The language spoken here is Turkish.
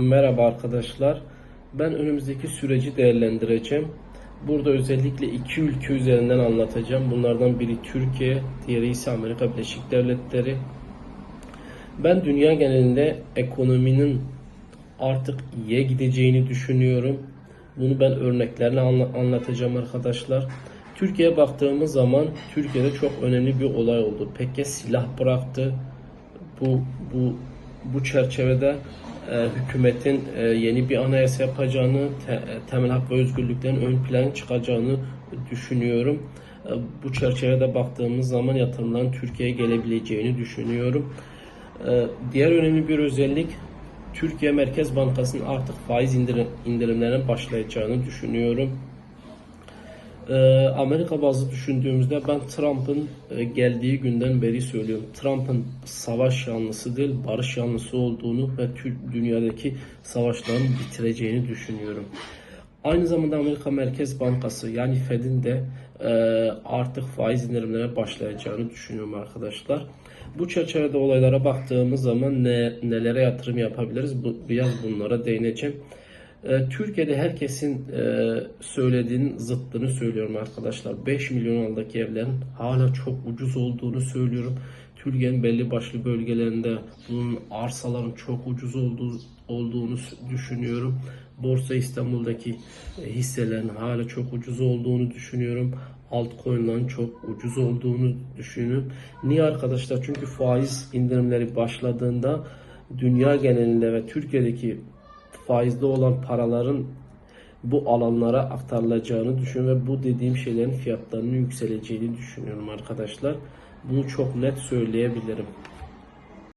Merhaba arkadaşlar. Ben önümüzdeki süreci değerlendireceğim. Burada özellikle iki ülke üzerinden anlatacağım. Bunlardan biri Türkiye, diğeri ise Amerika Birleşik Devletleri. Ben dünya genelinde ekonominin artık iyiye gideceğini düşünüyorum. Bunu ben örneklerle anla- anlatacağım arkadaşlar. Türkiye'ye baktığımız zaman Türkiye'de çok önemli bir olay oldu. PKK silah bıraktı. Bu bu bu çerçevede hükümetin e, yeni bir anayasa yapacağını, te- temel hak ve özgürlüklerin ön plana çıkacağını düşünüyorum. E, bu çerçevede baktığımız zaman yatırımların Türkiye'ye gelebileceğini düşünüyorum. Diğer önemli bir özellik Türkiye Merkez Bankası'nın artık faiz indirim, indirimlerine başlayacağını düşünüyorum. Ee, Amerika bazı düşündüğümüzde ben Trump'ın e, geldiği günden beri söylüyorum. Trump'ın savaş yanlısı değil, barış yanlısı olduğunu ve dünyadaki savaşların bitireceğini düşünüyorum. Aynı zamanda Amerika Merkez Bankası yani Fed'in de e, artık faiz indirimlerine başlayacağını düşünüyorum arkadaşlar. Bu çerçevede olaylara baktığımız zaman ne, nelere yatırım yapabiliriz? Bu, biraz bunlara değineceğim. E, Türkiye'de herkesin e, söylediğinin zıttını söylüyorum arkadaşlar. 5 milyon aldaki evlerin hala çok ucuz olduğunu söylüyorum. Türkiye'nin belli başlı bölgelerinde bunun arsaların çok ucuz olduğu, olduğunu düşünüyorum. Borsa İstanbul'daki e, hisselerin hala çok ucuz olduğunu düşünüyorum. Altcoin'ların çok ucuz olduğunu düşünüyorum. Niye arkadaşlar? Çünkü faiz indirimleri başladığında dünya genelinde ve Türkiye'deki faizli olan paraların bu alanlara aktarılacağını düşünüyorum ve bu dediğim şeylerin fiyatlarının yükseleceğini düşünüyorum arkadaşlar. Bunu çok net söyleyebilirim.